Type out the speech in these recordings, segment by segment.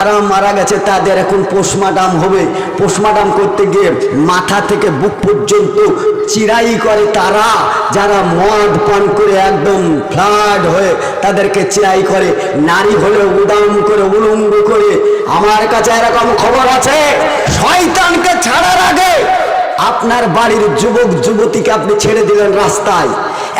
যারা মারা গেছে তাদের এখন পোস্টমার্টাম হবে। পোস্টমার্টাম করতে গিয়ে মাথা থেকে বুক পর্যন্ত চিরাই করে তারা। যারা মদ পান করে একদম ফ্লাড হয়ে তাদেরকে চিরাই করে, নারী হলে উদাম করে, উলঙ্গ করে। আমার কাছে এরকম খবর আছে, শয়তানকে ছাড়ার আগে আপনার বাড়ির যুবক, যুবতীকে আপনি ছেড়ে দিলেন রাস্তায়।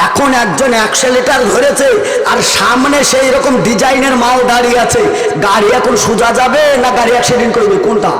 এখন একজন একশো লিটার ধরেছে, আর সামনে সেই রকম ডিজাইনের মাল দাঁড়িয়ে আছে। গাড়ি এখন সোজা যাবে না গাড়ি অ্যাক্সিডেন্ট করবে কোনটা?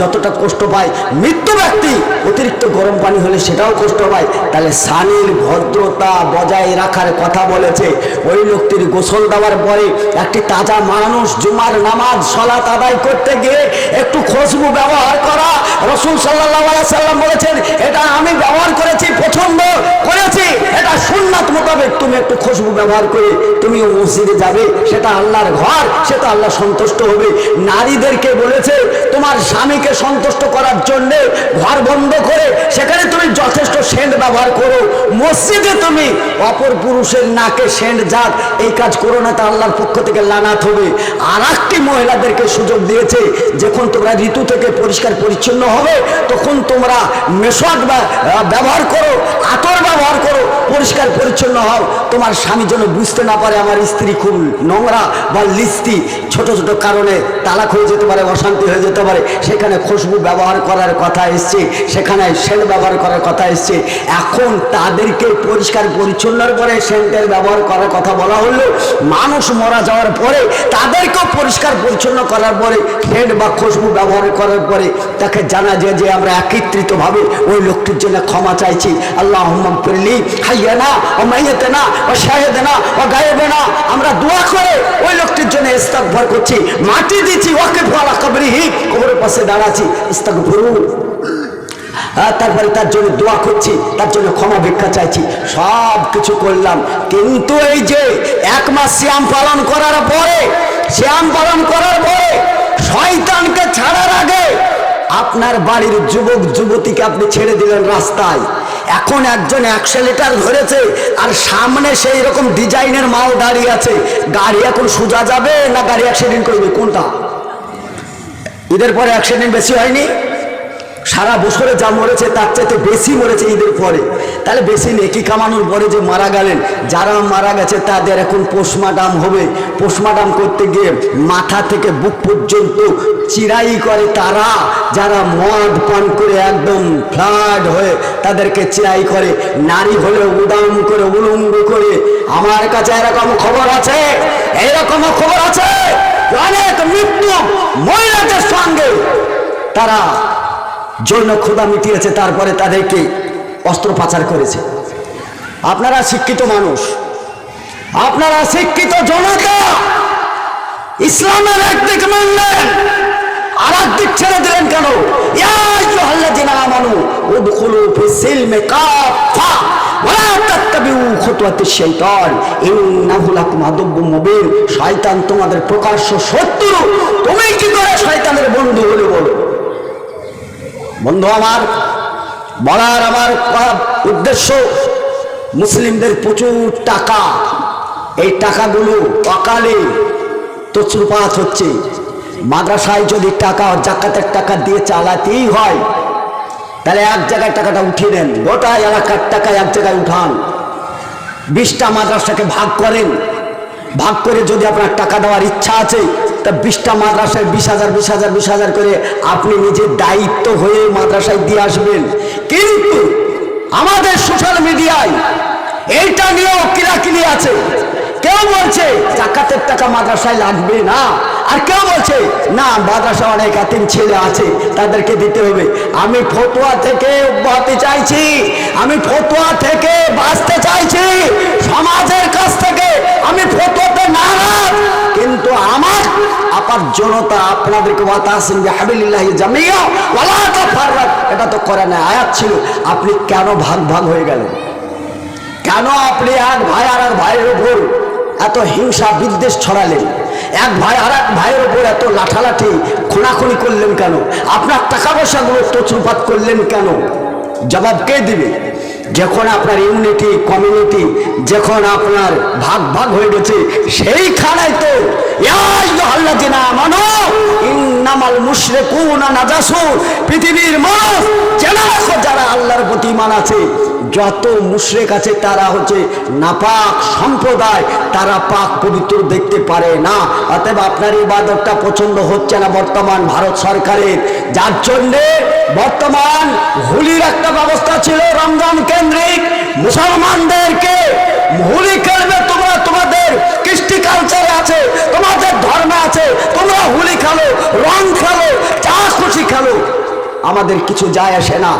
যতটা কষ্ট পায় মৃত্যু ব্যক্তি, অতিরিক্ত গরম পানি হলে সেটাও কষ্ট পায়। তাহলে সানির ভদ্রতা বজায় রাখার কথা বলেছে। ওই লোকটির গোসল দেওয়ার পরে একটি তাজা মানুষ জুমার নামাজ, সলাত আদায় করতে গিয়ে একটু খুশবু ব্যবহার করা। রসুল সাল্লাহ সাল্লাম বলেছেন, এটা আমি ব্যবহার করেছি, পছন্দ করেছি। এটা সুন্নাত মোতাবেক তুমি একটু খুশবু ব্যবহার করে তুমি মসজিদে যাবে। সেটা আল্লাহর ঘর সেটা আল্লাহ সন্তুষ্ট হবে। নারীদেরকে বলেছে, তোমার স্বামীকে সন্তুষ্ট করার জন্য ঘর বন্ধ করে সেখানে তুমি যথেষ্ট সেন্ট ব্যবহার করো। মসজিদে তুমি অপর পুরুষের নাকে সেন্ট যাক এই কাজ করো না তা আল্লাহর পক্ষ থেকে লানাত হবে। আর একটি মহিলাদেরকে সুযোগ দিয়েছে, যখন তোমরা ঋতু থেকে পরিষ্কার পরিচ্ছন্ন হবে, তখন তোমরা মেশোয়াক ব্যবহার করো, আতর ব্যবহার করো, পরিষ্কার পরিচ্ছন্ন হও। তোমার স্বামী যেন বুঝতে না পারে আমার স্ত্রী খুব নোংরা বা লিস্তি, ছোট ছোট কারণে তালাক হয়ে যেতে পারে, অশান্তি হয়ে যেতে পারে, সেখানে খুশবু ব্যবহার করার কথা এসছে, সেখানে সেন্ট ব্যবহার করার কথা এসছে। এখন তাদেরকে পরিষ্কার পরিচ্ছন্নর পরে সেন্টের ব্যবহার করার কথা বলা হলো। মানুষ মারা যাওয়ার পরে তাদেরকেও পরিষ্কার পরিচ্ছন্ন করার পরে, সেন্ট বা খুশবু ব্যবহার করার পরে তাকে জানা যায় যে আমরা একত্রিতভাবে ওই লোকটির জন্য ক্ষমা চাইছি। আল্লাহ ফিরলি হাইয়া না ও মাইয়েতে না ও শাহেদে না ও গায়েবে না আমরা দোয়া করে ওই লোকটির জন্য ইস্তাক ভর করছি। মাটি দিচ্ছি ওকে ফলা কবরি হি কবরের পাশে দাঁড়াচ্ছি ইস্তাক ভরু আর তারপরে তার জন্য দোয়া করছি, তার জন্য ক্ষমা ভিক্ষা চাইছি সব কিছু করলাম। কিন্তু এই যে এক মাস শ্যাম পালন করার পরে, শ্যাম পালন করার পরে শয়তানকে ছাড়ার আগে আপনার বাড়ির যুবক, যুবতীকে আপনি ছেড়ে দিলেন রাস্তায়। এখন একজন অ্যাক্সেলেটার ধরেছে, আর সামনে সেই রকম ডিজাইনের মাল দাঁড়িয়ে আছে। গাড়ি এখন সোজা যাবে না গাড়ি অ্যাক্সিডেন্ট করবে? কোনটা? ঈদের পরে অ্যাক্সিডেন্ট বেশি হয়নি। সারা বছরে যা মরেছে, তার চাইতে বেশি মরেছে ঈদের পরে। তাহলে বেশি নেকি কামানোর পরে যে মারা গেলেন? যারা মারা গেছে, তাদের এখন পোস্টমার্টাম হবে। পোস্টমার্টাম করতে গিয়ে মাথা থেকে বুক পর্যন্ত চিরাই করে তারা। যারা মদ পান করে একদম ফ্লাড হয়ে তাদেরকে চিরাই করে। নারী হলে উদাম করে, উলঙ্গ করে। আমার কাছে এরকম খবর আছে? এরকমও খবর আছে? অনেক মৃত্যু মহিলাদের সঙ্গে। তারা যৌন ক্ষুদা মিটিয়েছে, তারপরে তাদেরকে অস্ত্র পাচার করেছে। আপনারা শিক্ষিত মানুষ। আপনারা শিক্ষিত জনতা। ইসলামের একদিক মানলেন আর একদিক ছেড়ে দিলেন কেন? ইয়া তোমাদের প্রকাশ্য কি বন্ধু বলো? বন্ধু বলার আমার উদ্দেশ্য মুসলিমদের প্রচুর টাকা। এই টাকাগুলো অকালে তছরুপাত হচ্ছে। মাদ্রাসায় যদি টাকা, জাকাতের টাকা দিয়ে চালাতেই হয় তাহলে এক জায়গায় টাকাটা উঠিয়ে নেন গোটা এলাকার টাকা এক জায়গায় উঠান। বিশটা মাদ্রাসাকে ভাগ করেন। ভাগ করে যদি আপনার টাকা দেওয়ার ইচ্ছা আছে, তা বিশটা মাদ্রাসায় বিশ হাজার বিশ হাজার বিশ হাজার করে আপনি নিজের দায়িত্ব হয়ে মাদ্রাসায় দিয়ে আসবেন। কিন্তু আমাদের সোশ্যাল মিডিয়ায় এইটা নিয়েও কিরাকিরি আছে। কেউ বলছে জাকাতের টাকা মাদ্রাসায় লাগবে না। আর কেউ বলছে, না মাদ্রাসা অনেক এতিম ছেলে আছে, তাদেরকে দিতে হবে। আমি ফতোয়া থেকে অব্যাহতি চাইছি, আমি ফতোয়া থেকে বাঁচতে চাইছি, সমাজের কাছ থেকে আমি ফতোয়াতে নারাজ। কিন্তু আমার আপার জনতা আপনাদেরকে ওয়াতাসিন বিহাবিলিল্লাহি জামিয়া, ওয়ালা তাফাররাক, এটা তো করে না আয়াত ছিল। আপনি কেন ভাগ ভাগ হয়ে গেলেন? কেন আপনি এক ভাই আর এক ভাইয়ের উপর এত হিংসা বিদ্বেষ ছড়ালেন। এক ভাই আর এক ভাইয়ের উপর এত লাঠালাঠি, খুনাখুনি করলেন কেন? আপনার টাকা পয়সাগুলো তছরুপাত করলেন কেন? জবাব কে দিবে? যখন আপনার ইউনিটি, কমিউনিটি, যখন আপনার ভাগ ভাগ হয়ে গেছে সেইখানে তো মানো পৃথিবীর যারা আল্লাহর প্রতি ইমান আছে যত মুশরেক আছে তারা হচ্ছে নাপাক সম্প্রদায়, তারা পাক পবিত্র দেখতে পারে না। অতএব আপনার ইবাদতটা পছন্দ হচ্ছে না বর্তমান ভারত সরকারের। যার জন্যে বর্তমান হোলির একটা ব্যবস্থা ছিল রমজান কেন্দ্রিক মুসলমানদেরকে হোলি খেলবে তোমরা, তোমাদের কৃষ্টি কালচারে আছে, তোমাদের ধর্মে আছে, তোমরা হোলি খেলো, রং খেলো, যা খুশি খেলো। আমাদের কিছু যায় আসে না।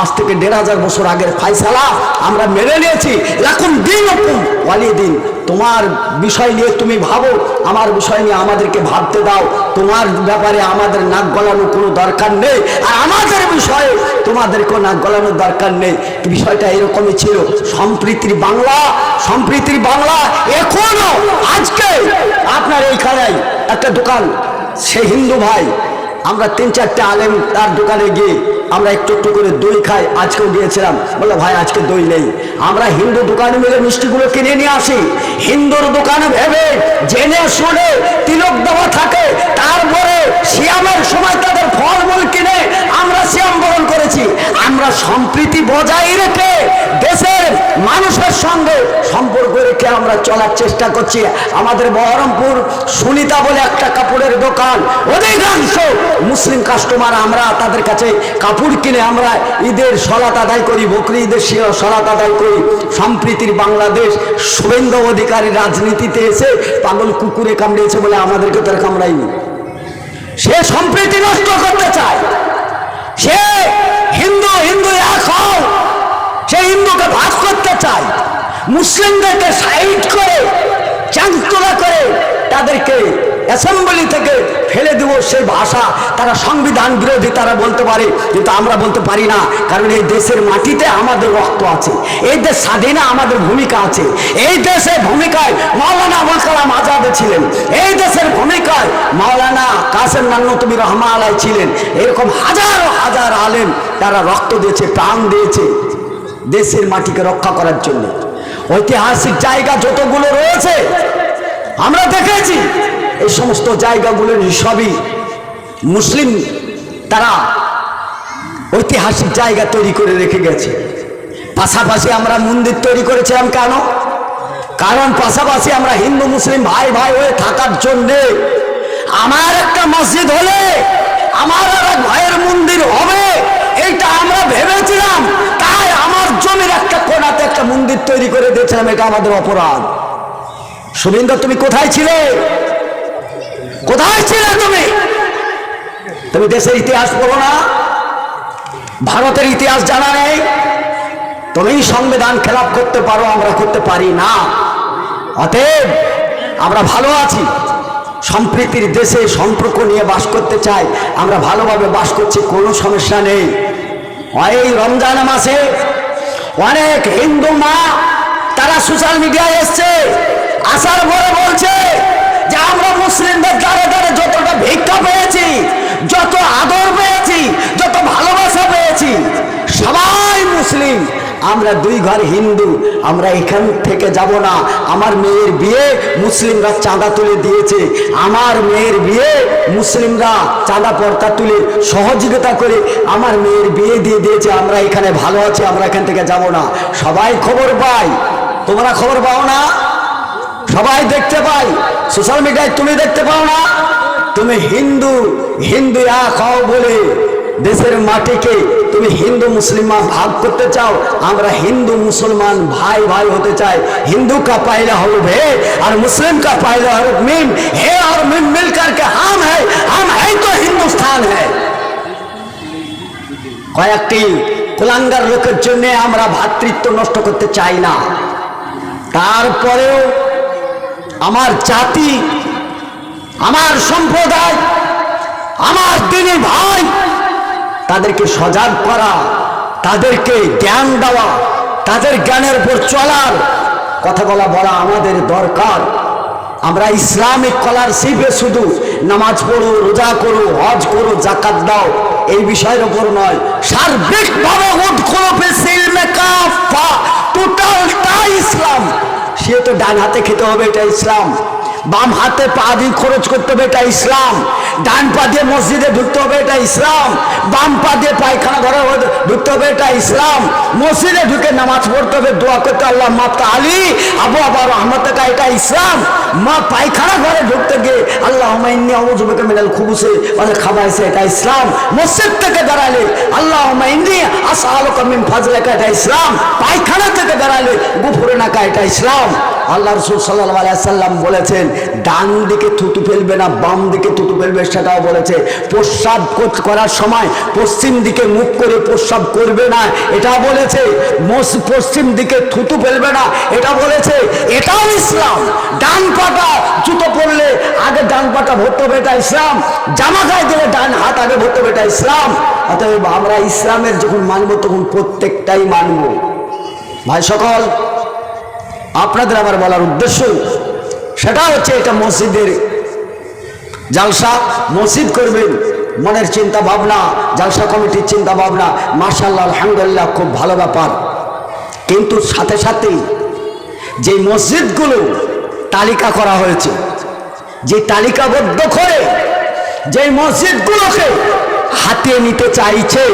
আজ থেকে দেড় হাজার বছর আগের ফাইসালা আমরা মেনে নিয়েছি। এখন দিন হুকুম ওয়ালি দিন তোমার বিষয় নিয়ে তুমি ভাবো, আমার বিষয় নিয়ে আমাদেরকে ভাবতে দাও। তোমার ব্যাপারে আমাদের নাক গলানোর কোনো দরকার নেই। আর আমাদের বিষয়ে তোমাদেরকেও নাক গলানোর দরকার নেই। বিষয়টা এরকমই ছিল। সম্প্রীতির বাংলা সম্প্রীতির বাংলা এখনও আজকে আপনার এইখানে একটা দোকান, সে হিন্দু ভাই আমরা তিন চারটে আলেম তার দোকানে গিয়ে আমরা একটু একটু করে দই খাই, আজকেও গিয়েছিলাম। বলল, ভাই, আজকে দই নেই। আমরা হিন্দু দোকানে মিলে মিষ্টিগুলো কিনে নিয়ে আসি। হিন্দুর দোকানে ভেবে, জেনে শুনে তিলক দেওয়া থাকে। তারপরে শিয়ামের সময় তাদের ফলমূল কিনে আমরা শিয়াম বরণ করেছি। আমরা সম্প্রীতি বজায় রেখে দেশের মানুষের সঙ্গে সম্পর্ক রেখে আমরা চলার চেষ্টা করছি। আমাদের বহরমপুর সুনিতা বলে একটা কাপড়ের দোকান। অধিকাংশ মুসলিম কাস্টমার আমরা, তাদের কাছে কাপড় কিনে আমরা ঈদের সলাত আদায় করি, বকরি ঈদের সলাত আদায় করি। সম্প্রীতির বাংলাদেশ শুভেন্দু অধিকারী রাজনীতিতে এসে পাগল কুকুরে কামড়িয়েছে বলে আমাদেরকে তারা কামড়ায়নি। সে সম্প্রীতি নষ্ট করতে চায়। সে হিন্দু হিন্দু এক হও। সে হিন্দুকে ভাগ করতে চায়। মুসলিমদেরকে সাইড করে, চাঁদতলা করে তাদেরকে অ্যাসেম্বলি থেকে ফেলে দেবো সেই ভাষা। তারা সংবিধান বিরোধী, তারা বলতে পারে, কিন্তু আমরা বলতে পারি না, কারণ এই দেশের মাটিতে আমাদের রক্ত আছে, এই দেশ স্বাধীনে আমাদের ভূমিকা আছে, এই দেশের ভূমিকায় মাওলানা আবুল কালাম আজাদে ছিলেন, এই দেশের ভূমিকায় মাওলানা কাসেম নান্নতবী রহমা আলাই ছিলেন, এরকম হাজার হাজার আলেম তারা রক্ত দিয়েছে, প্রাণ দিয়েছে দেশের মাটিকে রক্ষা করার জন্য। ঐতিহাসিক জায়গা যতগুলো রয়েছে, আমরা দেখেছি, এই সমস্ত জায়গাগুলোর সবই মুসলিম তারা ঐতিহাসিক জায়গা তৈরি করে রেখে গেছে। পাশাপাশি আমরা মন্দির তৈরি করেছিলাম কেন? কারণ পাশাপাশি আমরা হিন্দু, মুসলিম ভাই ভাই হয়ে থাকার জন্যে আমার একটা মসজিদ হলে আমার এক ভাইয়ের মন্দির হবে, এইটা আমরা ভেবেছিলাম, তাই জমির একটা কোনাতে একটা মন্দির তৈরি করে দিয়েছিলাম, এটা আমাদের অপরাধ। শুভেন্দু তুমি কোথায় ছিলে? কোথায় ছিলে তুমি? তুমি দেশের ইতিহাস পড়ো না। ভারতের ইতিহাস জানা নেই। তুমি সংবিধান খেলাপ করতে পারো, আমরা করতে পারি না। অতএব, আমরা ভালো আছি। সম্প্রীতির দেশে সম্পর্ক নিয়ে বাস করতে চাই। আমরা ভালোভাবে বাস করছি, কোনো সমস্যা নেই। এই রমজান মাসে অনেক হিন্দু মা, তারা সোশ্যাল মিডিয়ায় এসছে। আসার পরে বলছে যে, আমরা মুসলিমদের দ্বারে দ্বারে যতটা ভিক্ষা পেয়েছি, যত আদর পেয়েছি, যত ভালোবাসা পেয়েছি, সবাই মুসলিম। আমরা দুই ঘর হিন্দু, আমরা এখান থেকে যাব না। আমার মেয়ের বিয়ে মুসলিমরা চাঁদা তুলে দিয়েছে। আমার মেয়ের বিয়ে মুসলিমরা চাঁদা পর্দা তুলে সহযোগিতা করে আমার মেয়ের বিয়ে দিয়ে দিয়েছে। আমরা এখানে ভালো আছি, আমরা এখান থেকে যাব না। সবাই খবর পাই। তোমরা খবর পাও না? সবাই দেখতে পাই। সোশ্যাল মিডিয়ায় তুমি দেখতে পাও না? তুমি হিন্দু হিন্দু এক হও বলে দেশের মাটিকে তুমি হিন্দু মুসলিমা ভাগ করতে চাও, আমরা হিন্দু মুসলমান ভাই ভাই হতে চাই। হিন্দু কা পায়রা হল ভে আর মুসলিম কা পায়রা হল মিম। হে আর মিম মিল করকে হাম হ্যাঁ হাম হ্যাঁ তো হিন্দুস্তান হ্যাঁ কয়েকটি কুলাঙ্গার লোকের জন্য আমরা ভাতৃত্ব নষ্ট করতে চাই না। তারপরেও আমার জাতি, আমার সম্প্রদায়, আমার দিনী ভাই তাদেরকে সজাগ করা, তাদেরকে জ্ঞান দেওয়া, তাদের জ্ঞানের উপর চলার কথা বলা আমাদের দরকার। আমরা ইসলামিক কলার স্কলারশিপে শুধু নামাজ পড়ো, রোজা করো, হজ করো জাকাত দাও, এই বিষয়ের ওপর নয়। সার্বিকভাবে টোটালটাই ইসলাম। সে তো ডান হাতে খেতে হবে, এটা ইসলাম। বাম হাতে পা দিয়ে খরচ করতে হবে, এটা ইসলাম। ডান পা দিয়ে মসজিদে ঢুকতে হবে, এটা ইসলাম। বাম পা দিয়ে পায়খানা ঘরে ঢুকতে হবে এটা ইসলাম। মসজিদে ঢুকে নামাজ পড়তে হবে, দোয়া করতে আল্লাহ মাতা আলী, আবু আবার রহমত এটা ইসলাম। মা পায়খানা ঘরে ঢুকতে গিয়ে আল্লাহ হুমাইন্নি অমুজুবকে মিনাল খুবুসে মানে খাবাইছে, এটা ইসলাম। মসজিদ থেকে দাঁড়ালে আল্লাহ হুমাইন্নি আসা আলো কামিম ফাজলেকা, এটা ইসলাম। পায়খানা থেকে দাঁড়ালে গুফুরে নাকা, এটা ইসলাম। আল্লাহ রসুল সাল্লাহ সাল্লাম বলেছেন, ডান দিকে থুতু ফেলবে না, বাম দিকে থুতু ফেলবে সেটাও বলেছে। প্রস্রাব করার সময় পশ্চিম দিকে মুখ করে প্রস্রাব করবে না, এটা বলেছে। পশ্চিম দিকে থুতু ফেলবে না, এটা বলেছে। এটাও ইসলাম। ডান পাটা জুতো পরলে আগে ডান পাটা ভরতে হবে, এটা ইসলাম। জামা গায়ে দিলে ডান হাত আগে ভরতে হবে, এটা ইসলাম। অতএব আমরা ইসলামের যখন মানবো, তখন প্রত্যেকটাই মানবো। ভাই সকল আপনাদের আমার বলার উদ্দেশ্য সেটা হচ্ছে এটা মসজিদের জালসা। মসজিদ করবেন, মনের চিন্তা ভাবনা, জালসা কমিটির চিন্তা ভাবনা মার্শাল্লাহ আলহামদুলিল্লাহ, খুব ভালো ব্যাপার। কিন্তু সাথে সাথেই যে মসজিদগুলো তালিকা করা হয়েছে, যে তালিকাবদ্ধ করে যে মসজিদগুলোকে হাতিয়ে নিতে চাইছে,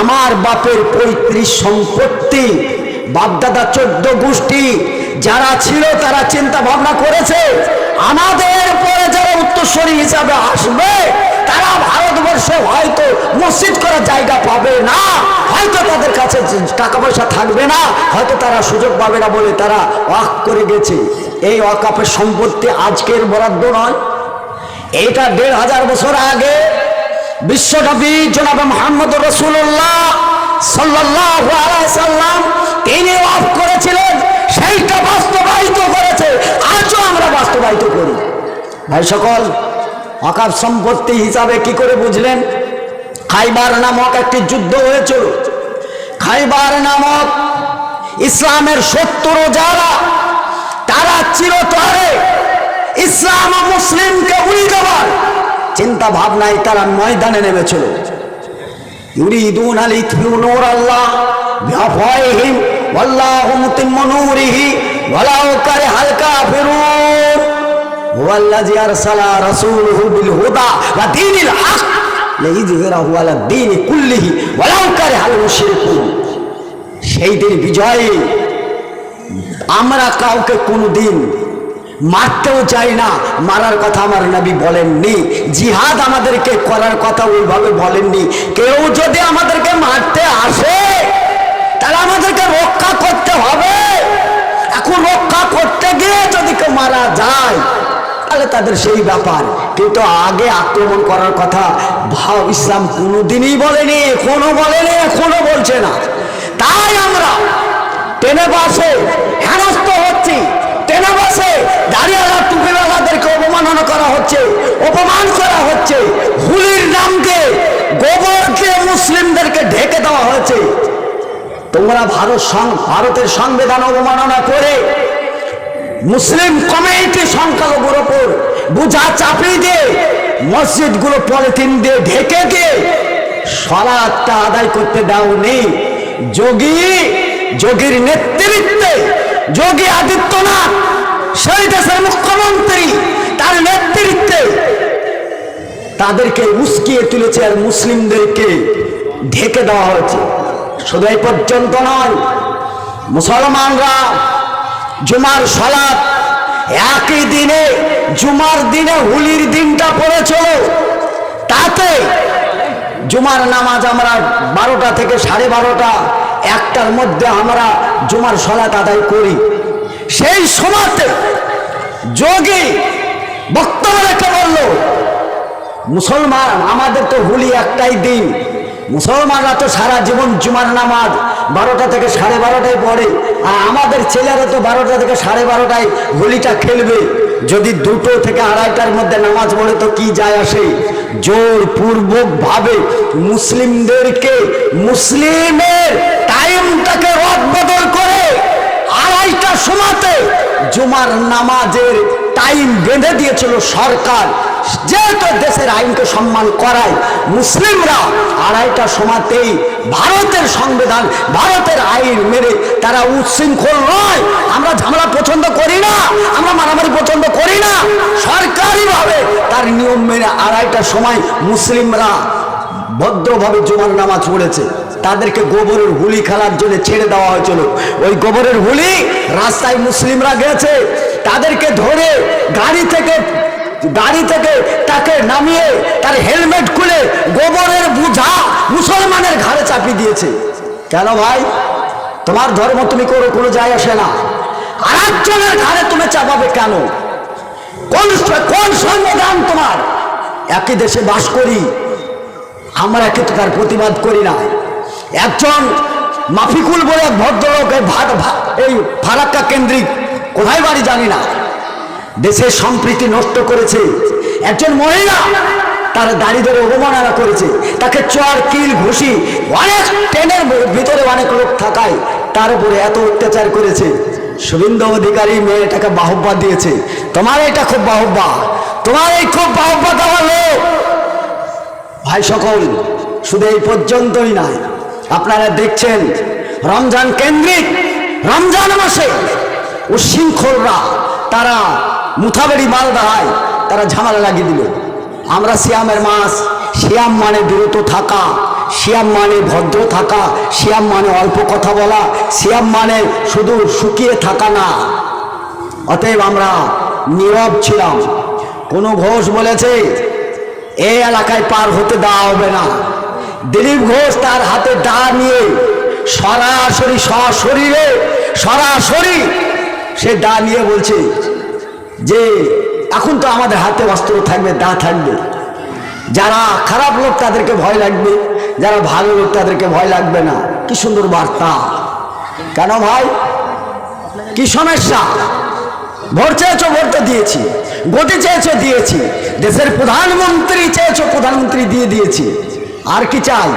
আমার বাপের পঁয়ত্রিশ সম্পত্তি বাপদাদা চোদ্দ গোষ্ঠী যারা ছিল, তারা চিন্তা ভাবনা করেছে, আমাদের পরে যারা উত্তরস্বরী হিসাবে আসবে, তারা ভারতবর্ষে হয়তো মসজিদ করার জায়গা পাবে না। হয়তো তাদের কাছে টাকা পয়সা থাকবে না, হয়তো তারা সুযোগ পাবে না বলে তারা ওয়াক করে গেছে। এই ওয়াকাপের সম্পত্তি আজকের বরাদ্দ নয়। এইটা দেড় হাজার বছর আগে বিশ্বনবী জনাব মোহাম্মদ রসুল্লাহ সাল্লাহ সাল্লাম তিনি অফ করেছিলেন সেইটা বাস্তবায়িত করেছে আজও আমরা বাস্তবায়িত করি ভাই সকল, অকাপ সম্পত্তি হিসাবে কি করে বুঝলেন? খাইবার নামক একটি যুদ্ধ হয়েছিল। খাইবার নামক ইসলামের সত্তর যারা, তারা চিরতরে ইসলাম মুসলিমকে উড়ি দেওয়ার চিন্তা ভাবনায় তারা ময়দানে নেমেছিল। কারিহাল কাফিরুন। হুয়াল্লাযী আরসালা রাসূলুহু বিল হুদা ওয়া দীনিল হক। লিইযহিরাহু আলা দীনি কুল্লিহি ওয়ালাউ কারিহাল মুশরিকুন। সেই দিন বিজয়ে। আমরা কাউকে কোনোদিন মারতেও চাই না। মারার কথা আমার নবী বলেননি। জিহাদ আমাদেরকে করার কথা ওইভাবে বলেননি। কেউ যদি আমাদেরকে মারতে আসে, তাহলে আমাদেরকে রক্ষা করতে হবে। এখন রক্ষা করতে গিয়ে যদি কেউ মারা যায় তাহলে তাদের সেই ব্যাপার। কিন্তু আগে আক্রমণ করার কথা ভাব ইসলাম কোনোদিনই বলেনি, এখনও বলেনি, এখনও বলছে না। তাই আমরা ট্রেনে বাসে হেনস্থ হচ্ছি ট্রেনে বাসে দাঁড়িয়েলা টুপিওয়ালাদেরকে অপমাননা করা হচ্ছে, অপমান করা হচ্ছে, হুলির নাম দিয়ে গোবর দিয়ে মুসলিমদেরকে ঢেকে দেওয়া হয়েছে। তোমরা ভারত ভারতের সংবিধান অবমাননা করে মুসলিম কমিউনিটি সংখ্যালঘুর ওপর বোঝা চাপিয়ে দিয়ে মসজিদগুলো পলিথিন দিয়ে ঢেকে দিয়ে সলাদটা আদায় করতে দাওনি। যোগী, যোগীর নেতৃত্বে, যোগী আদিত্যনাথ, সেই দেশের মুখ্যমন্ত্রী, তার নেতৃত্বে তাদেরকে উস্কিয়ে তুলেছে আর মুসলিমদেরকে ঢেকে দেওয়া হয়েছে। শুধু এই পর্যন্ত নয়, মুসলমানরা জুমার সলাপ একই দিনে জুমার দিনে হুলির দিনটা পড়েছিল। তাতে জুমার নামাজ আমরা বারোটা থেকে সাড়ে বারোটা, একটার মধ্যে আমরা জুমার সলাত আদায় করি। সেই সময়তে যোগী বক্তব্য রেখে বলল, মুসলমান, আমাদের তো হুলি একটাই দিন। মুসলমানরা তো সারা জীবন জুমার নামাজ বারোটা থেকে সাড়ে বারোটায় পড়ে, আর আমাদের ছেলেরা তো বারোটা থেকে সাড়ে বারোটায় হোলিটা খেলবে। যদি দুটো থেকে আড়াইটার মধ্যে নামাজ পড়ে তো কি যায় আসে? জোর পূর্বক ভাবে মুসলিমদেরকে মুসলিমের টাইমটাকে রদ বদল করে আড়াইটার সময়তে জুমার নামাজের টাইম বেঁধে দিয়েছিল সরকার। যেহেতু দেশের আইনকে সম্মান করায় মুসলিমরা আড়াইটা সময়তেই ভারতের সংবিধান, ভারতের আইন মেরে তারা উচ্ছৃঙ্খল নয়। আমরা ঝামেলা পছন্দ করি না, আমরা মারামারি পছন্দ করি না। সরকারিভাবে তার নিয়ম মেনে আড়াইটার সময় মুসলিমরা ভদ্রভাবে জুমার নামাজ পড়েছে। তাদেরকে গোবরের হুলি খেলার জন্য ছেড়ে দেওয়া হয়েছিল। ওই গোবরের হুলি রাস্তায় মুসলিমরা গেছে। তাদেরকে ধরে গাড়ি থেকে গাড়ি থেকে তাকে নামিয়ে তার হেলমেট খুলে গোবরের বুঝা মুসলমানের ঘাড়ে চাপিয়ে দিয়েছে। কেন ভাই? তোমার ধর্ম তুমি করো কোনো যায় আসে না। আর একজনের ঘাড়ে তুমি চাপাবে কেন? কোন কোন সংবিধান তোমার? একই দেশে বাস করি, আমরা কিন্তু তার প্রতিবাদ করি না। একজন মাফিকুল বলে এক ভদ্রলোক এই ভা- ভা- ফারাক্কা কেন্দ্রিক, কোথায় বাড়ি জানি না। দেশের সম্প্রীতি নষ্ট করেছে। একজন মহিলা তার দাড়ি ধরে অবমাননা করেছে। তাকে চর কিল, ঘুষি, অনেক ট্রেনের ভিতরে অনেক লোক থাকায় তার উপরে এত অত্যাচার করেছে। শুভেন্দু অধিকারী মেয়েটাকে বাহবা দিয়েছে। তোমার এটা খুব বাহব্বা তোমার এই খুব বাহবা দেওয়া লোক। ভাই সকল, শুধু এই পর্যন্তই নয়। আপনারা দেখছেন রমজান কেন্দ্রিক, রমজান মাসে উশৃঙ্খলরা তারা মুথাবেড়ি দাঁড়ায় তারা ঝামেলা লাগিয়ে দিল। আমরা সিয়ামের মাস সিয়াম মানে বিরত থাকা, সিয়াম মানে ভদ্র থাকা, সিয়াম মানে অল্প কথা বলা, সিয়াম মানে শুধু শুকিয়ে থাকা না। অতএব আমরা নীরব ছিলাম। কোনো ঘোষ বলেছে এই এলাকায় পার হতে দেওয়া হবে না। দিলীপ ঘোষ তার হাতে দা নিয়ে সরাসরি সশরীরে, সরাসরি সে দা নিয়ে বলছে যে এখন তো আমাদের হাতে অস্ত্র থাকবে দা থাকবে। যারা খারাপ লোক তাদেরকে ভয় লাগবে, যারা ভালো লোক তাদেরকে ভয় লাগবে না। কি সুন্দর বার্তা। কেন ভাই? কি সমস্যা? ভোট চেয়েছো, ভোট তো দিয়েছি। গতি চেয়েছো, দিয়েছি। দেশের প্রধানমন্ত্রী চেয়েছো, প্রধানমন্ত্রী দিয়ে দিয়েছি। আর কি চাই?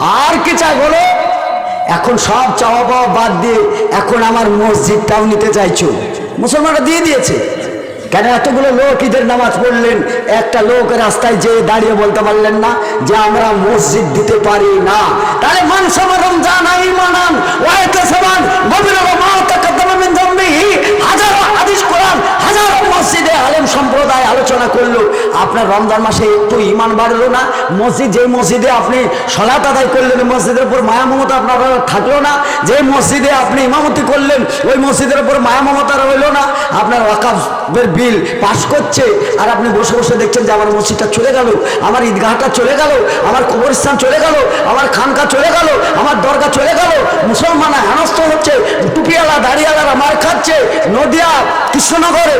আর কি চাই বলো? এখন সব চাওয়া পাওয়া বাদ দিয়ে এখন আমার মসজিদটাও নিতে চাইছো। মুসলমানরা দিয়ে দিয়েছে। কেন এতগুলো লোক ঈদের নামাজ পড়লেন? একটা লোক রাস্তায় যে দাঁড়িয়ে বলতে পারলেন না যে আমরা মসজিদ দিতে পারি না। তাহলে মান সমারম জানাই মানান সমান আলোচনা করল। আপনার রমজান মাসে একটু ইমান বাড়লো না। মসজিদ যে মসজিদে আপনি সলাত আদায় করলেন, মসজিদের উপর মায়া মমতা আপনার থাকল না। যে মসজিদে আপনি ইমামতি করলেন, ওই মসজিদের উপর মায়া মমতা রইল না। আপনার ওয়াকাফের বিল পাশ করছে। আর আপনি বসে বসে দেখছেন যে আমার মসজিদটা চলে গেল, আমার ঈদগাহটা চলে গেল, আমার কবরস্থান চলে গেল, আমার খানকা চলে গেল, আমার দরগা চলে গেল। মুসলমান হেনস্থ হচ্ছে, টুপিওয়ালা দাড়িওয়ালারা মার খাচ্ছে। নদিয়া, কৃষ্ণনগরে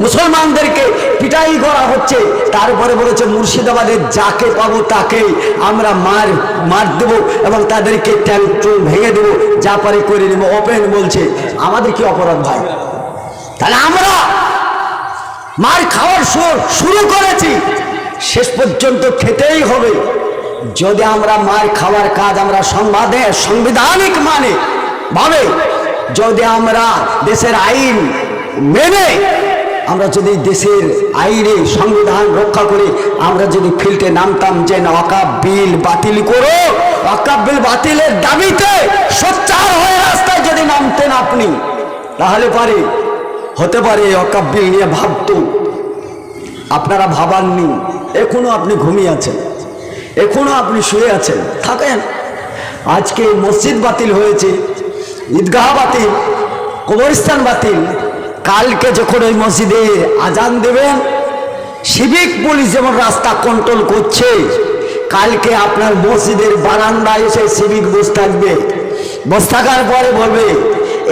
মুসলমানদেরকে পিটাই করা হচ্ছে। তারপরে বলেছে মুর্শিদাবাদের যাকে পাবো তাকে আমরা মার মার দেব এবং তাদেরকে ট্যাং টুং ভেঙে দেবো, যা পারে করে নেব। ওপেন বলছে, আমাদের কি অপরাধ ভাই? তাহলে আমরা মার খাওয়ার শুরু করেছি। শেষ পর্যন্ত খেতেই হবে। যদি আমরা মার খাওয়ার কাজ আমরা সংবাদে, সাংবিধানিক মানে ভাবে, যদি আমরা দেশের আইন মেনে আমরা যদি দেশের আইনে সংবিধান রক্ষা করে, আমরা যদি ফিল্টে নামতাম যে অকাপ বিল বাতিল করো, অকাপ বিল বাতিলের দাবিতে সোচ্চার হয়ে রাস্তায় যদি নামতেন আপনি, তাহলে পারে, হতে পারে অকাপ বিল নিয়ে ভাবতো। আপনারা ভাবাননি, এখনও আপনি ঘুমিয়ে আছেন, এখনও আপনি শুয়ে আছেন, থাকেন। আজকে মসজিদ বাতিল হয়েছে, ঈদগাহ বাতিল, কবরস্থান বাতিল কালকে যখন ওই মসজিদে আজান দেবেন, সিভিক পুলিশ যেমন রাস্তা কন্ট্রোল করছে, কালকে আপনার মসজিদের বারান্দায় এসে সিভিক বসে থাকবে। বসে থাকার পরে বলবে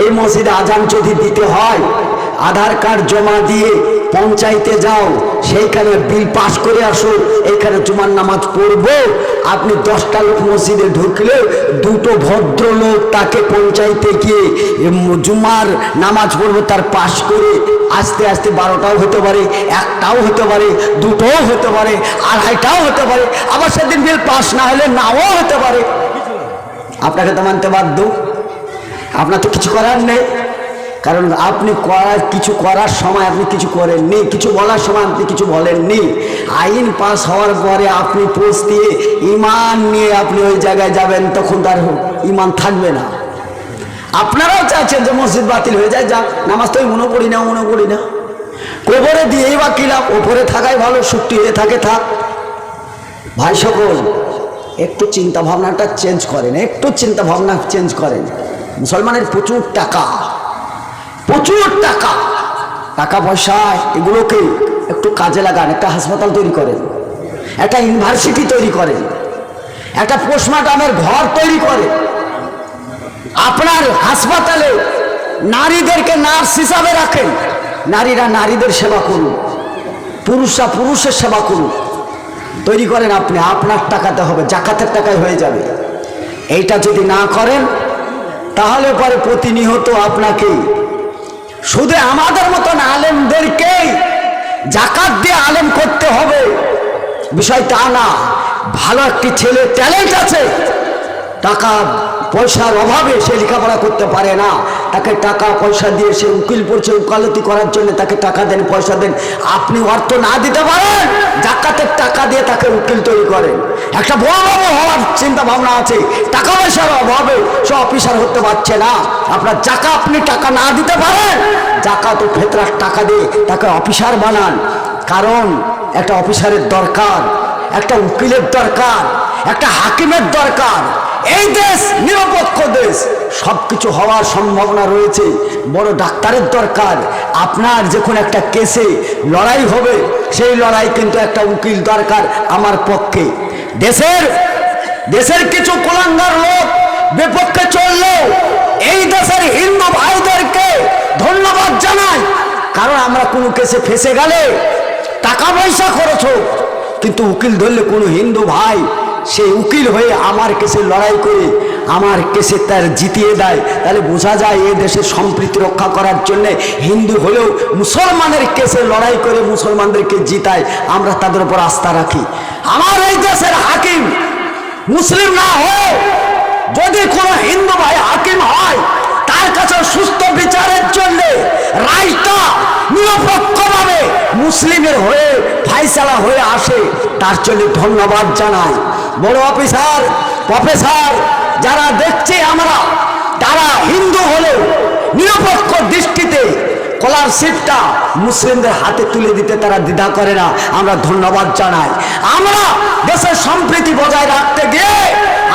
এই মসজিদে আজান যদি দিতে হয়, আধার কার্ড জমা দিয়ে পঞ্চায়েতে যাও, সেইখানে বিল পাস করে আসো এইখানে জুমার নামাজ পড়ব। আপনি দশটা লোক মসজিদে ঢুকলে দুটো ভদ্রলোক তাকে পঞ্চায়েতে গিয়ে জুমার নামাজ পড়ব, তার পাস করে আস্তে আস্তে বারোটাও হতে পারে, একটাও হতে পারে, দুটোও হতে পারে, আড়াইটাও হতে পারে, আবার সেদিন বিল পাস না হলে নাও হতে পারে। আপনাকে তো মানতে বাধ্য। আপনার তো কিছু করার নেই। কারণ আপনি করার, কিছু করার সময় আপনি কিছু করেননি, কিছু বলার সময় আপনি কিছু বলেননি। আইন পাস হওয়ার পরে আপনি পোষ দিয়ে ইমান নিয়ে আপনি ওই জায়গায় যাবেন, তখন তার ইমান থাকবে না। আপনারাও চাইছেন যে মসজিদ বাতিল হয়ে যায়, যাক, নামাজ তো মনে করি না, মনে করি না। কোবরে দিয়েই বা কিলাম ওপরে থাকাই ভালো, সুক্তি হয়ে থাকে থাক। ভাই সকল, একটু চিন্তা ভাবনাটা চেঞ্জ করেন, একটু চিন্তা ভাবনা চেঞ্জ করেন। মুসলমানের প্রচুর টাকা। প্রচুর টাকা। টাকা পয়সা, এগুলোকে একটু কাজে লাগান, একটা হাসপাতাল তৈরি করেন, একটা ইউনিভার্সিটি তৈরি করেন, একটা পোস্টমার্টামের ঘর তৈরি করে আপনার হাসপাতালে নারীদেরকে নার্স হিসাবে রাখেন। নারীরা নারীদের সেবা করুন, পুরুষরা পুরুষের সেবা করুন। তৈরি করেন আপনি, আপনার টাকাতে হবে, জাকাতের টাকায় হয়ে যাবে। এইটা যদি না করেন তাহলে পরে প্রতিনিয়ত আপনাকে শুধু আমাদের মতন আলেমদেরকেই জাকাত দিয়ে আলেম করতে হবে। বিষয় তা না, ভালো একটি ছেলে ট্যালেন্ট আছে। টাকা পয়সার অভাবে সে লেখাপড়া করতে পারে না। তাকে টাকা পয়সা দিয়ে সে উকিল পড়ছে উকালতি করার জন্য তাকে টাকা দেন, পয়সা দেন। আপনি অর্থ না দিতে পারেন, জাকাতের টাকা দিয়ে তাকে উকিল তৈরি করেন। একটা বড় হওয়ার চিন্তা ভাবনা আছে। টাকা পয়সার অভাবে সে অফিসার হতে পারছে না। আপনার জাকা আপনি টাকা না দিতে পারেন, জাকাত ও ফেতরার টাকা দিয়ে তাকে অফিসার বানান। কারণ একটা অফিসারের দরকার, একটা উকিলের দরকার, একটা হাকিমের দরকার। এই দেশ নিরপেক্ষ দেশ। সবকিছু হওয়ার সম্ভাবনা রয়েছে। বড় ডাক্তারের দরকার। আপনার যখন একটা কেসে লড়াই হবে, সেই লড়াই কিন্তু একটা উকিল দরকার আমার পক্ষে। দেশের দেশের কিছু কুলাঙ্গার লোক বিপক্ষে চললেও এই দেশের হিন্দু ভাইদেরকে ধন্যবাদ জানাই। কারণ আমরা কোনো কেসে ফেসে গেলে টাকা পয়সা খরচ হোক। কিন্তু উকিল ধরলে কোনো হিন্দু ভাই সেই উকিল হয়ে আমার কেসে লড়াই করে, আমার কেসে তার জিতিয়ে দেয়। তাহলে বোঝা যায় এ দেশের সম্প্রীতি রক্ষা করার জন্য হিন্দু হলেও মুসলমানের কেসে লড়াই করে মুসলমানদেরকে জিতায়। আমরা তাদের উপর আস্থা রাখি। আমার এই দেশের হাকিম মুসলিম না হোক যদি কোনো হিন্দু ভাই হাকিম হয় তার কাছে সুস্থ বিচারের জন্য রায়টা নিরপেক্ষভাবে মুসলিমের হয়ে, ফাইসালা হয়ে আসে, তার জন্য ধন্যবাদ জানাই। বড় অফিসার, প্রফেসর, যারা দেখছে আমরা, তারা হিন্দু হলেও নিরপেক্ষ দৃষ্টিতে স্কলারশিপটা মুসলিমদের হাতে তুলে দিতে তারা দ্বিধা করে না। আমরা ধন্যবাদ জানাই। আমরা দেশের সম্প্রীতি বজায় রাখতে গিয়ে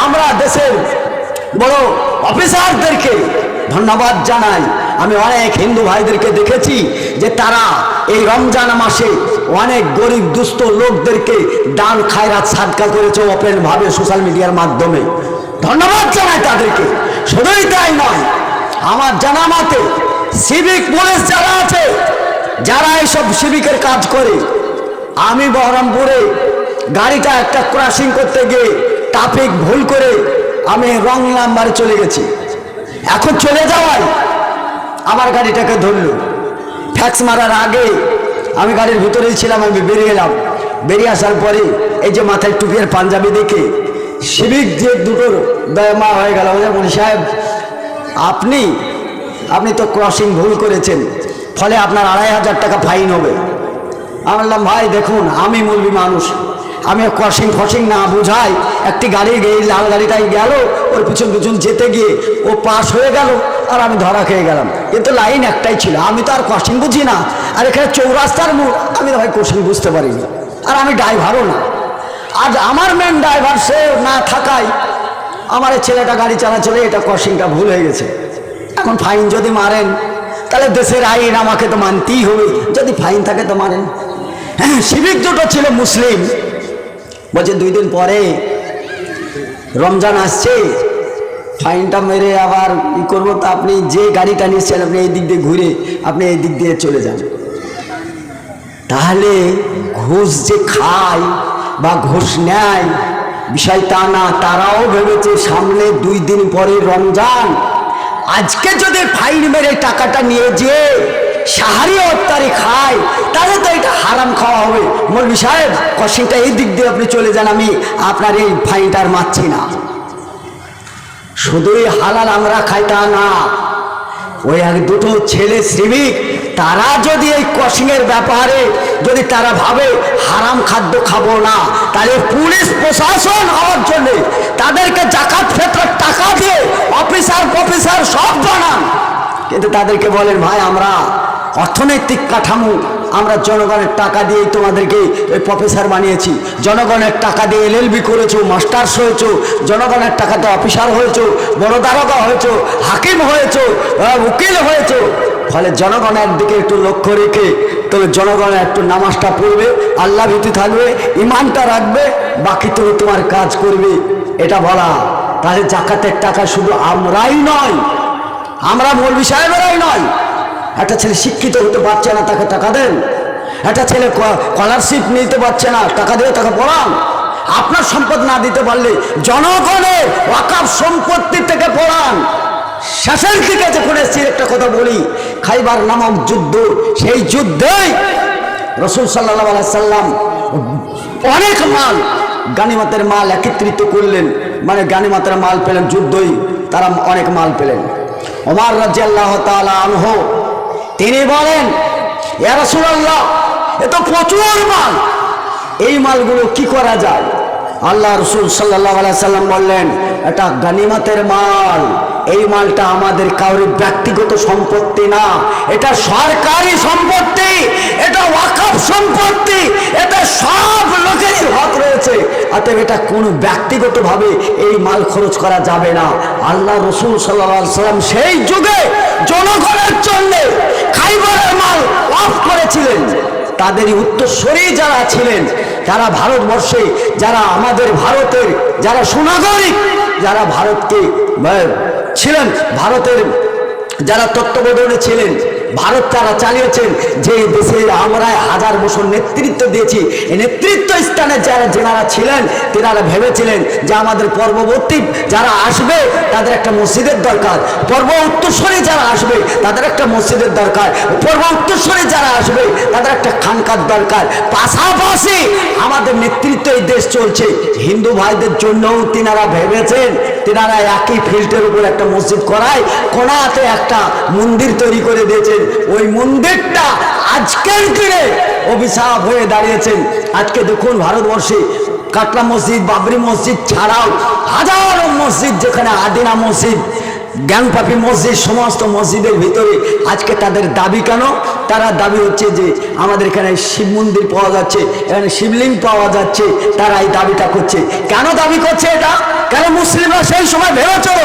আমরা দেশের বড় অফিসারদেরকে ধন্যবাদ জানাই। আমি অনেক হিন্দু ভাইদেরকে দেখেছি যে তারা এই রমজান মাসে অনেক গরিব দুস্থ লোকদেরকে দান, খায়রাত, সাদকা করেছে ওপেন ভাবে সোশ্যাল মিডিয়ার মাধ্যমে। ধন্যবাদ জানাই তাদেরকে। শুধুই তাই নয়, আমার জানা মতে সিভিক পুলিশ যারা আছে, যারা এইসব সিভিকের কাজ করে, আমি বহরমপুরে গাড়িটা একটা ক্রসিং করতে গিয়ে ট্রাফিক ভুল করে আমি রং নাম্বারে চলে গেছি। এখন চলে যাওয়ায় আমার গাড়িটাকে ধরলো। ফ্যাক্স মারার আগে আমি গাড়ির ভিতরেই ছিলাম, আমি বেরিয়ে এলাম। বেরিয়ে আসার পরে এই যে মাথায় টুপির পাঞ্জাবি দেখে সিভিক যে দুটোর দয়মা হয়ে গেল বলি, সাহেব, আপনি আপনি তো ক্রসিং ভুল করেছেন, ফলে আপনার আড়াই হাজার টাকা ফাইন হবে। আমি বললাম, ভাই, দেখুন, আমি মুরবি মানুষ। আমি ক্রসিং ফসিং না বুঝাই, একটি গাড়ি এই লাল গাড়িটাই গেল, ওর পিছন পিছন যেতে গিয়ে ও পাশ হয়ে গেল, আর আমি ধরা খেয়ে গেলাম। কিন্তু লাইন একটাই ছিল, আমি তো আর ক্রসিং বুঝি না, আর এখানে চৌরাস্তার মুখ আমি তো ভাই ক্রসিং বুঝতে পারিনি, আর আমি ড্রাইভারও না। আজ আমার মেন ড্রাইভার, সে না থাকায় আমার ছেলেটা গাড়ি চালাচ্ছিল এটা ক্রসিংটা ভুল হয়ে গেছে। এখন ফাইন যদি মারেন, তাহলে দেশের আইন আমাকে তো মানতেই হবে, যদি ফাইন থাকে তো মারেন। হ্যাঁ সিভিক দুটো ছিল মুসলিম বলছে, দুই দিন পরে রমজান আসছে। ফাইনটা মেরে আবার ই করব তো আপনি যে গাড়িটা নিচ্ছেন, আপনি এই দিক দিয়ে ঘুরে, আপনি এই দিক দিয়ে চলে যান। তাহলে ঘুষ যে খায় বা ঘুষ নেয়, বিষয় তা না, তারাও ভেবেছে সামনে দুই দিন পরে রমজান। আজকে যদি ফাইন মেরে টাকাটা নিয়ে যে সাহারি অত্যারি খায় তাহলে তো এটা হারাম খাওয়া হবে। মৌলবি সাহেব কশিংটা এই দিক দিয়ে আপনি চলে যান, আমি আপনার এই ফাইনটা আর মারছি না। শুধুই হালাল আমরা খাই তা না। ওই এক দুটো ছেলে শ্রমিক, তারা যদি এই ক্রসিংয়ের ব্যাপারে যদি তারা ভাবে হারাম খাদ্য খাব না, তাহলে পুলিশ প্রশাসন হওয়ার জন্য তাদেরকে জাকাত, ফেতরার টাকা দিয়ে অফিসার প্রফেসর সব বানান। কিন্তু তাদেরকে বলেন, ভাই, আমরা অর্থনৈতিক কাঠামো, আমরা জনগণের টাকা দিয়েই তোমাদেরকে প্রফেসর বানিয়েছি। জনগণের টাকা দিয়ে এল এলএলবি করেছ মাস্টার্স হয়েছো, জনগণের টাকাতে অফিসার হয়েছো, বড় দারোগা হয়েছো, হাকিম হয়েছো উকিল হয়েছো। ফলে জনগণের দিকে একটু লক্ষ্য রেখে তবে জনগণের একটু নামাজটা পড়বে, আল্লাহ ভীতি থাকবে ইমানটা রাখবে, বাকি তুমি তোমার কাজ করবে। এটা বলা। তাহলে জাকাতের টাকা শুধু আমরাই নয়, আমরা মৌলবি সাহেবেরাই নয় একটা ছেলে শিক্ষিত হতে পারছে না, তাকে টাকা দেন। একটা ছেলে স্কলারশিপ নিতে পারছে না, টাকা দিয়ে তাকে পড়ান। আপনার সম্পদ না দিতে পারলে জনগণের ওয়াকাফ সম্পত্তি থেকে পড়ান। শেষের দিকে যখন এসছি, একটা কথা বলি, খাইবার নামক যুদ্ধ, সেই যুদ্ধেই রসুল সাল্লাহ সাল্লাম অনেক মাল, গানিমাতের মাল একত্রিত করলেন। মানে গানিমাতের মাল পেলেন যুদ্ধই, তারা অনেক মাল পেলেন। ওমার রাজি আল্লাহ আনহ তিনি বলেন এ তো প্রচুর মাল। এই মালগুলো কি করা যায়? আল্লাহ রসুল সাল্লাহ সাল্লাম বললেন, এটা গানিমাতের মাল। এই মালটা আমাদের কাউরি ব্যক্তিগত সম্পত্তি না। এটা সরকারি সম্পত্তি, এটা ওয়াকফ সম্পত্তি, এটা সব লোকেরই হক রয়েছে। অতএব এটা কোনো ব্যক্তিগতভাবে এই মাল খরচ করা যাবে না। আল্লাহ রসুল সাল্লাহ সাল্লাম সেই যুগে জনগণের জন্য খাইবারের মাল অফ করেছিলেন তাদেরই উত্তরস্বরে যারা ছিলেন, যারা ভারতবর্ষে, যারা আমাদের ভারতের, যারা সুনাগরিক, যারা ভারতকে ছিলেন, ভারতের যারা তত্ত্বাবধানে ছিলেন ভারত তারা চালিয়েছেন যে দেশে আমরা হাজার বছর নেতৃত্ব দিয়েছি, এই নেতৃত্ব স্থানে যারা যেনারা ছিলেন, তেনারা ভেবেছিলেন যে আমাদের পর্ববর্তী যারা আসবে, তাদের একটা মসজিদের দরকার। পর্ব উত্তরস্বরে যারা আসবে, তাদের একটা মসজিদের দরকার। পর্ব উত্তরস্বরে যারা আসবে, তাদের একটা খানকার দরকার। পাশাপাশি আমাদের নেতৃত্ব এই দেশ চলছে। হিন্দু ভাইদের জন্যও তিনারা ভেবেছেন, তিনারা একই ফিল্ডের উপর একটা মসজিদ করায়, কোনাতে একটা মন্দির তৈরি করে দিয়েছেন। ওই মন্দিরটা আজকের দিনে অভিশাপ হয়ে দাঁড়িয়েছেন আজকে দেখুন ভারতবর্ষে কাটলা মসজিদ, বাবরি মসজিদ ছাড়াও হাজারো মসজিদ যেখানে আদিনা মসজিদ জ্ঞানপাপী মসজিদ, সমস্ত মসজিদের ভিতরে আজকে তাদের দাবি কেন? তারা দাবি হচ্ছে যে আমাদের এখানে শিব মন্দির পাওয়া যাচ্ছে, এখানে শিবলিঙ্গ পাওয়া যাচ্ছে, তারা এই দাবিটা করছে। কেন দাবি করছে এটা? কেন মুসলিমরা সেই সময় ভেবেছিল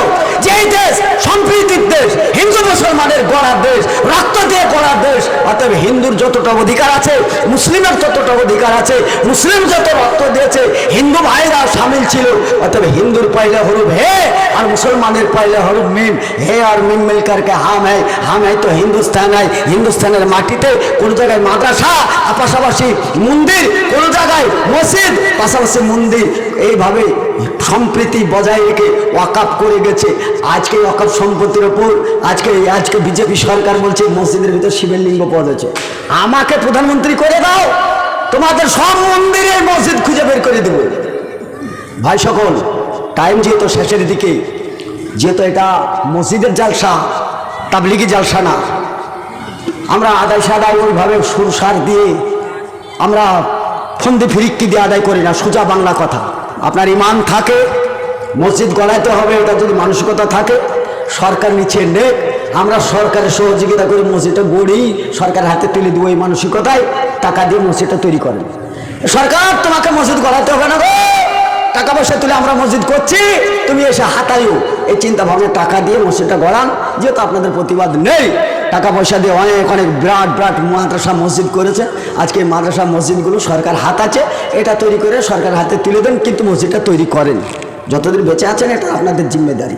যে এই দেশ সম্প্রীতির দেশ, হিন্দু মুসলমানের গড়ার দেশ, রক্ত দিয়ে গড়ার দেশ। অতএব হিন্দুর যতটা অধিকার আছে, মুসলিমের ততটা অধিকার আছে, মুসলিম যত রক্ত দিয়েছে, হিন্দু ভাইরা সামিল ছিল। অতএব হিন্দুর পাইলে হরুপ হে, আর মুসলমানের পাইলে হরুপ মিম হে, আর মিম মিল করকে হাম হ্যায় হাম হ্যায় তো হিন্দুস্তান হয় হিন্দুস্তানের মাটিতে কোনো জায়গায় মাদ্রাসা, পাশাপাশি মন্দির, কোনো জায়গায় মসজিদ, পাশাপাশি মন্দির। এইভাবে সম্প্রীতি বজায় রেখে ওয়াকাপ করে গেছে। আজকে ওয়াকাপ সম্পত্তির ওপর আজকে আজকে বিজেপি সরকার বলছে মসজিদের ভিতর শিবের লিঙ্গ পাওয়া যাচ্ছে আমাকে প্রধানমন্ত্রী করে দাও, তোমাদের সব মন্দিরে মসজিদ খুঁজে বের করে দেবো। ভাই সকল টাইম যেহেতু শেষের দিকে, যেহেতু এটা মসজিদের জালসা, তাবলিগি জালসা না। আমরা আদায় সাদায় ওইভাবে সুরসার দিয়ে আমরা ফন্দি ফিরিক্কি দিয়ে আদায় করি না, সোজা বাংলা কথা। আপনার ইমান থাকে, মসজিদ গড়াইতে হবে, এটা যদি মানসিকতা থাকে, সরকার নিচে নে আমরা সরকারের সহযোগিতা করে মসজিদটা গড়েই সরকারের হাতে তুলে দিব এই মানসিকতায়, টাকা দিয়ে মসজিদটা তৈরি করেন। সরকার, তোমাকে মসজিদ গড়াতে হবে না গো। টাকা পয়সা তুলে আমরা মসজিদ করছি, তুমি এসে হাতাইও এই চিন্তা ভাবনা টাকা দিয়ে মসজিদটা গড়ান, যেহেতু আপনাদের প্রতিবাদ নেই। টাকা পয়সা দিয়ে অনেক অনেক বিরাট বিরাট মাদ্রাসা মসজিদ করেছে। আজকে মাদ্রাসা মসজিদগুলো সরকার হাত আছে, এটা তৈরি করে সরকার হাতে তুলে দেন, কিন্তু মসজিদটা তৈরি করেন। যতদিন বেঁচে আছেন, এটা আপনাদের জিম্মেদারি।